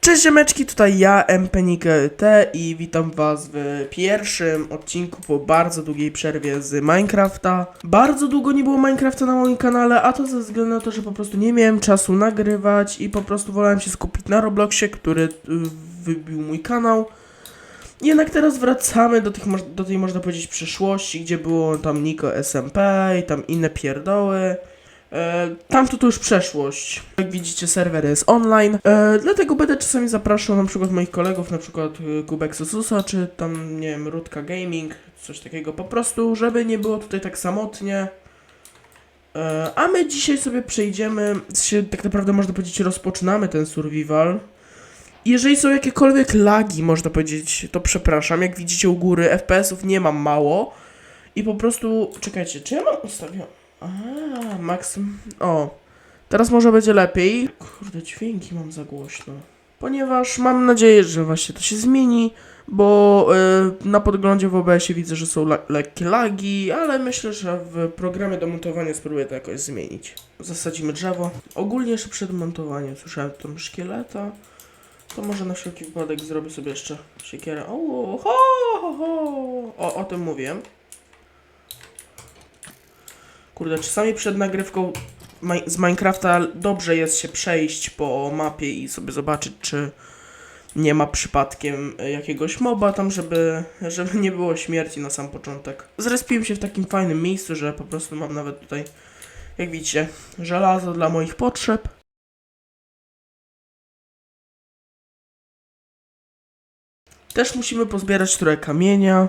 Cześć ziemeczki, tutaj ja, MPNIKT i witam was w pierwszym odcinku po bardzo długiej przerwie z Minecrafta. Bardzo długo nie było Minecrafta na moim kanale, a to ze względu na to, że po prostu nie miałem czasu nagrywać i po prostu wolałem się skupić na Robloxie, który y, wybił mój kanał. Jednak teraz wracamy do, tych, do tej, można powiedzieć, przeszłości, gdzie było tam Niko SMP i tam inne pierdoły. E, tamto to już przeszłość. Jak widzicie, serwer jest online, e, dlatego będę czasami zapraszał na przykład moich kolegów, na przykład e, Kubek Sosusa, czy tam, nie wiem, Rutka Gaming, coś takiego po prostu, żeby nie było tutaj tak samotnie. E, a my dzisiaj sobie przejdziemy, się tak naprawdę można powiedzieć rozpoczynamy ten survival. Jeżeli są jakiekolwiek lagi, można powiedzieć, to przepraszam. Jak widzicie u góry, FPS-ów nie mam mało. I po prostu, czekajcie, czy ja mam ustawione? A, max. O, teraz może będzie lepiej. Kurde, dźwięki mam za głośno. Ponieważ mam nadzieję, że właśnie to się zmieni, bo y, na podglądzie w OBS-ie widzę, że są la- lekkie lagi, ale myślę, że w programie do montowania spróbuję to jakoś zmienić. Zasadzimy drzewo. Ogólnie jeszcze przed montowaniem słyszałem tam szkieleta. To może na wszelki wypadek zrobię sobie jeszcze siekierę. O, ho, ho, ho. o, o tym mówiłem. Kurde, czasami przed nagrywką z Minecrafta dobrze jest się przejść po mapie i sobie zobaczyć, czy nie ma przypadkiem jakiegoś moba tam, żeby, żeby nie było śmierci na sam początek. Zrespiłem się w takim fajnym miejscu, że po prostu mam nawet tutaj, jak widzicie, żelazo dla moich potrzeb. Też musimy pozbierać trochę kamienia.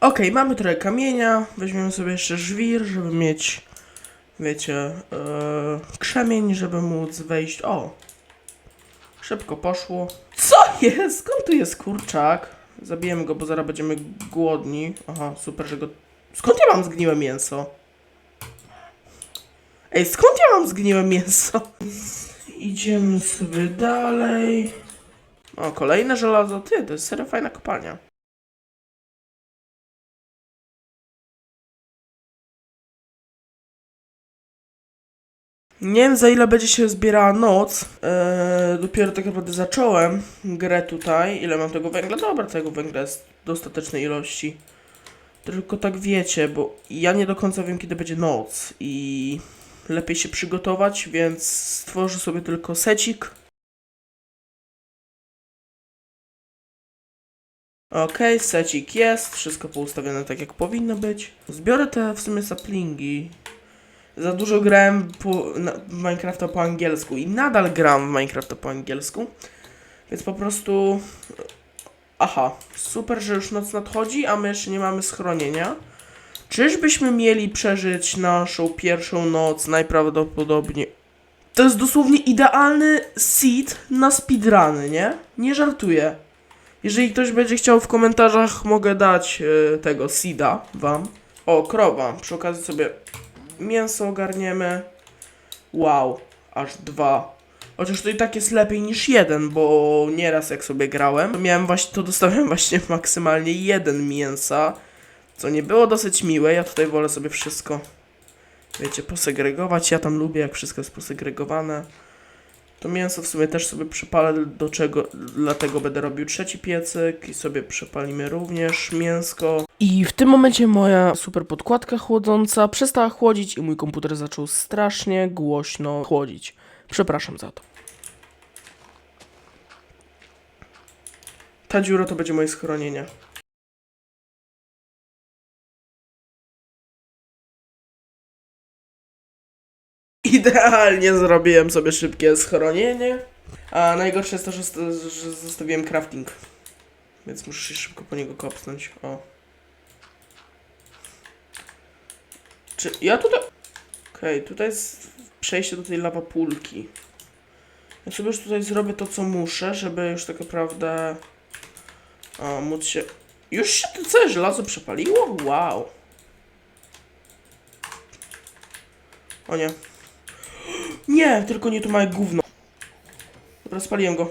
Okej, mamy trochę kamienia. Weźmiemy sobie jeszcze żwir, żeby mieć, wiecie, e, krzemień, żeby móc wejść. O! Szybko poszło. Co jest? Skąd tu jest kurczak? Zabijemy go, bo zaraz będziemy głodni. Aha, super, że go... Skąd ja mam zgniłe mięso? Ej, skąd ja mam zgniłe mięso? Idziemy sobie dalej. O, kolejne żelazo. Ty, to jest serio fajna kopalnia. Nie wiem za ile będzie się zbierała noc. Eee, dopiero tak naprawdę zacząłem grę tutaj. Ile mam tego węgla? Dobra, tego węgla jest dostatecznej ilości. Tylko tak wiecie, bo ja nie do końca wiem kiedy będzie noc i lepiej się przygotować, więc stworzę sobie tylko secik. Okej, secik jest, wszystko poustawione tak jak powinno być. Zbiorę te w sumie saplingi. Za dużo grałem po, na, Minecrafta po angielsku i nadal gram w Minecrafta po angielsku. Więc po prostu. Aha, super, że już noc nadchodzi, a my jeszcze nie mamy schronienia. Czyżbyśmy mieli przeżyć naszą pierwszą noc najprawdopodobniej. To jest dosłownie idealny seed na speedruny, nie? Nie żartuję. Jeżeli ktoś będzie chciał w komentarzach, mogę dać e, tego seeda wam. O, krowa. Przy okazji sobie mięso ogarniemy. Wow, aż dwa. Chociaż to i tak jest lepiej niż jeden, bo nieraz jak sobie grałem, to miałem właśnie, to dostałem właśnie maksymalnie jeden mięsa, co nie było dosyć miłe. Ja tutaj wolę sobie wszystko, wiecie, posegregować. Ja tam lubię, jak wszystko jest posegregowane. To mięso w sumie też sobie przypalę, do czego, dlatego będę robił trzeci piecyk i sobie przepalimy również mięsko. I w tym momencie moja super podkładka chłodząca przestała chłodzić i mój komputer zaczął strasznie głośno chłodzić. Przepraszam za to. Ta dziura to będzie moje schronienie. Idealnie zrobiłem sobie szybkie schronienie. A najgorsze jest to, że, że zostawiłem crafting. Więc muszę się szybko po niego kopnąć. O. Czy ja tutaj... Okej, tutaj jest przejście do tej lawapulki. Ja sobie już tutaj zrobię to, co muszę, żeby już tak naprawdę... O, móc się... Już się to całe żelazo przepaliło? Wow. O nie. Nie, tylko nie tu małe gówno. Dobra, spaliłem go.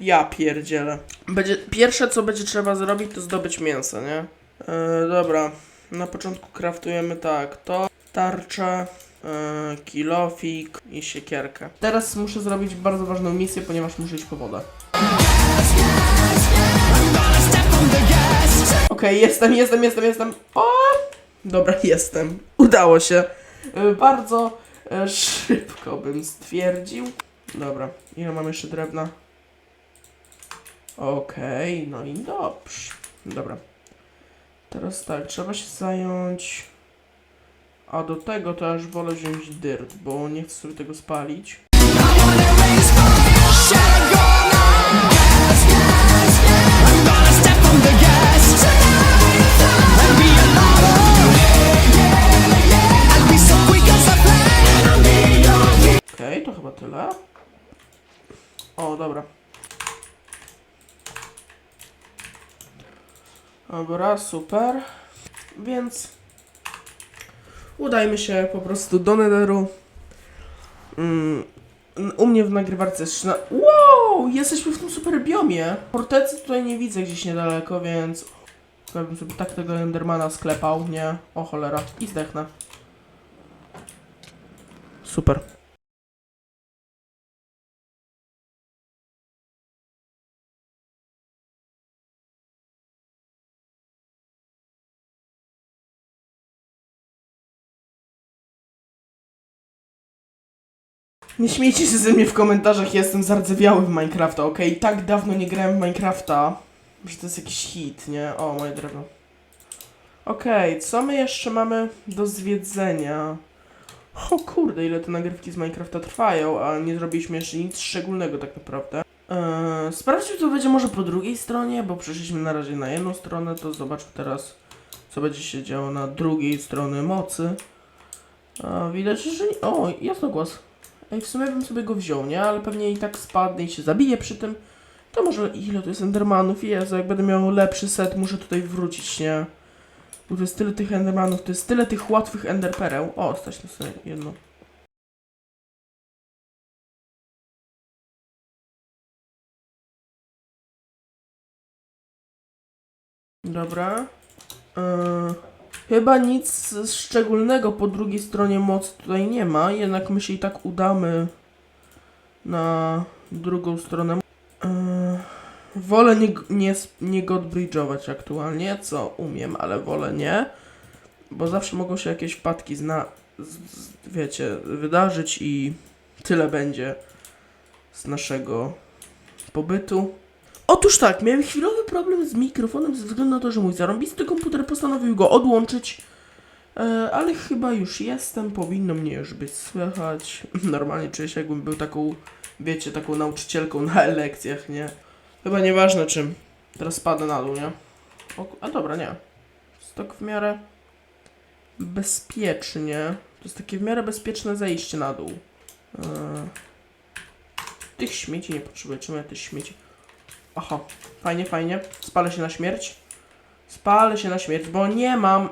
Ja pierdzielę. Będzie, pierwsze co będzie trzeba zrobić to zdobyć mięso, nie? E, dobra, na początku kraftujemy tak, to tarczę, e, kilofik i siekierkę. Teraz muszę zrobić bardzo ważną misję, ponieważ muszę iść po wodę. Okej, jestem, jestem, jestem, jestem. O! Dobra, jestem. Udało się. E, Bardzo e, szybko bym stwierdził. Dobra, ile mam jeszcze drewna? Okej, no i dobrze. Dobra. Teraz tak, trzeba się zająć. A do tego to aż wolę wziąć dirt, bo nie chcę sobie tego spalić. Chyba tyle. O, dobra. Dobra, super. Więc udajmy się po prostu do Netheru. Mm, u mnie w nagrywarce jest 13... Wow! Jesteśmy w tym super biomie. Fortecy tutaj nie widzę gdzieś niedaleko, więc... Ja bym sobie tak tego Endermana sklepał, nie? O cholera. I zdechnę. Super. Nie śmiejcie się ze mnie w komentarzach, jestem zardzewiały w Minecrafta, okej? Tak dawno nie grałem w Minecrafta, że to jest jakiś hit, nie? O, moje drewno. Okej, co my jeszcze mamy do zwiedzenia? O kurde, ile te nagrywki z Minecrafta trwają, a nie zrobiliśmy jeszcze nic szczególnego tak naprawdę. Eee, sprawdźmy, co będzie może po drugiej stronie, bo przeszliśmy na razie na jedną stronę, to zobaczmy teraz, co będzie się działo na drugiej stronie mocy. A, widać, że... O, jasnogłos. Ej, w sumie bym sobie go wziął, nie? Ale pewnie i tak spadnę i się zabije przy tym. To może ile to jest Endermanów? Jezu, jak będę miał lepszy set, muszę tutaj wrócić, nie? Bo to jest tyle tych Endermanów, to jest tyle tych łatwych Enderpereł. O, stać na sobie jedno. Dobra. Eee, chyba nic szczególnego po drugiej stronie mocy tutaj nie ma, jednak my się i tak udamy na drugą stronę. Eee, wolę nie, nie, nie godbridge'ować aktualnie, co umiem, ale wolę nie, bo zawsze mogą się jakieś wpadki zna, z, z, wiecie, wydarzyć i tyle będzie z naszego pobytu. Otóż tak, miałem chwilowy problem z mikrofonem ze względu na to, że mój zarąbisty komputer postanowił go odłączyć. E, ale chyba już jestem, powinno mnie już być słychać. Normalnie czuję się jakbym był taką, wiecie, taką nauczycielką na lekcjach, nie? Chyba nieważne czym. Teraz spadnę na dół, nie? O, a dobra, nie. Jest tak w miarę bezpiecznie. To jest takie w miarę bezpieczne zejście na dół. E, tych śmieci nie potrzebuję. Czemu ja tych śmieci? Aha, fajnie, fajnie. Spalę się na śmierć. Spalę się na śmierć, bo nie mam.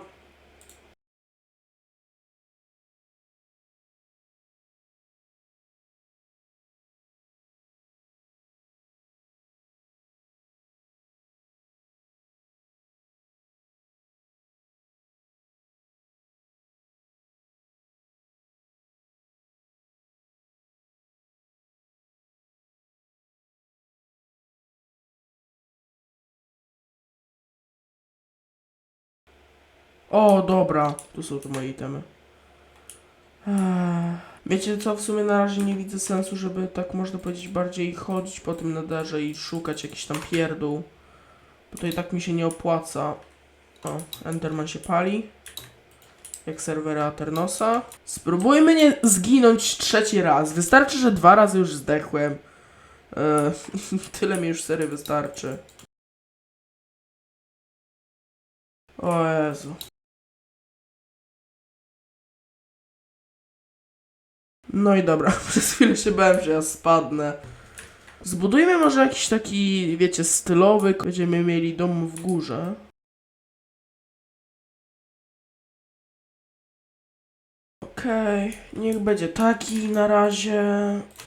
O, dobra. Tu są tu moje itemy. Wiecie co, w sumie na razie nie widzę sensu, żeby tak można powiedzieć bardziej chodzić po tym nadarze i szukać jakiś tam pierdół. Bo to i tak mi się nie opłaca. O, Enderman się pali. Jak serwera Aternosa. Spróbujmy nie zginąć trzeci raz. Wystarczy, że dwa razy już zdechłem. E, tyle mi już sery wystarczy. O Jezu. No i dobra, przez chwilę się bałem, że ja spadnę. Zbudujmy może jakiś taki, wiecie, stylowy, będziemy mieli dom w górze. Okej, niech będzie taki na razie.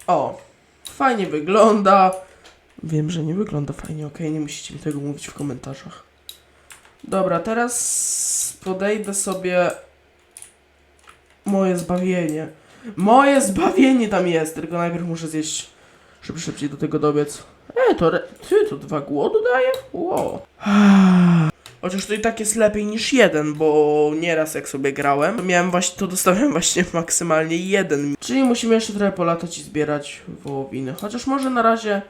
O, fajnie wygląda. Wiem, że nie wygląda fajnie, okej, nie musicie mi tego mówić w komentarzach. Dobra, teraz podejdę sobie moje zbawienie. Moje zbawienie tam jest, tylko najpierw muszę zjeść, żeby szybciej do tego dobiec. E, to, re- ty, to dwa głodu daje? Wow. Chociaż to i tak jest lepiej niż jeden, bo nieraz jak sobie grałem, to miałem właśnie, to dostałem właśnie maksymalnie jeden. Czyli musimy jeszcze trochę polatać i zbierać wołowiny. Chociaż może na razie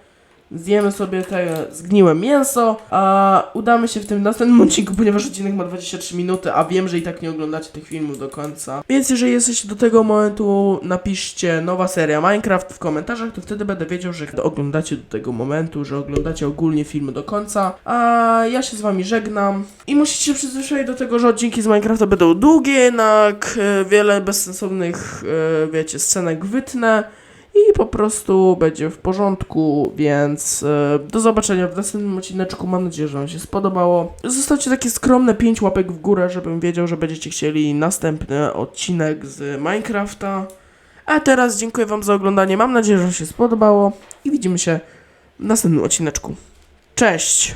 zjemy sobie te zgniłe mięso, a udamy się w tym następnym odcinku, ponieważ odcinek ma 23 minuty, a wiem, że i tak nie oglądacie tych filmów do końca. Więc jeżeli jesteście do tego momentu, napiszcie nowa seria Minecraft w komentarzach, to wtedy będę wiedział, że oglądacie do tego momentu, że oglądacie ogólnie filmy do końca. A ja się z wami żegnam i musicie się przyzwyczaić do tego, że odcinki z Minecrafta będą długie, jednak e, wiele bezsensownych, e, wiecie, scenek wytnę i po prostu będzie w porządku, więc e, do zobaczenia w następnym odcineczku. Mam nadzieję, że Wam się spodobało. Zostawcie takie skromne 5 łapek w górę, żebym wiedział, że będziecie chcieli następny odcinek z Minecrafta. A teraz dziękuję Wam za oglądanie. Mam nadzieję, że się spodobało i widzimy się w następnym odcineczku. Cześć!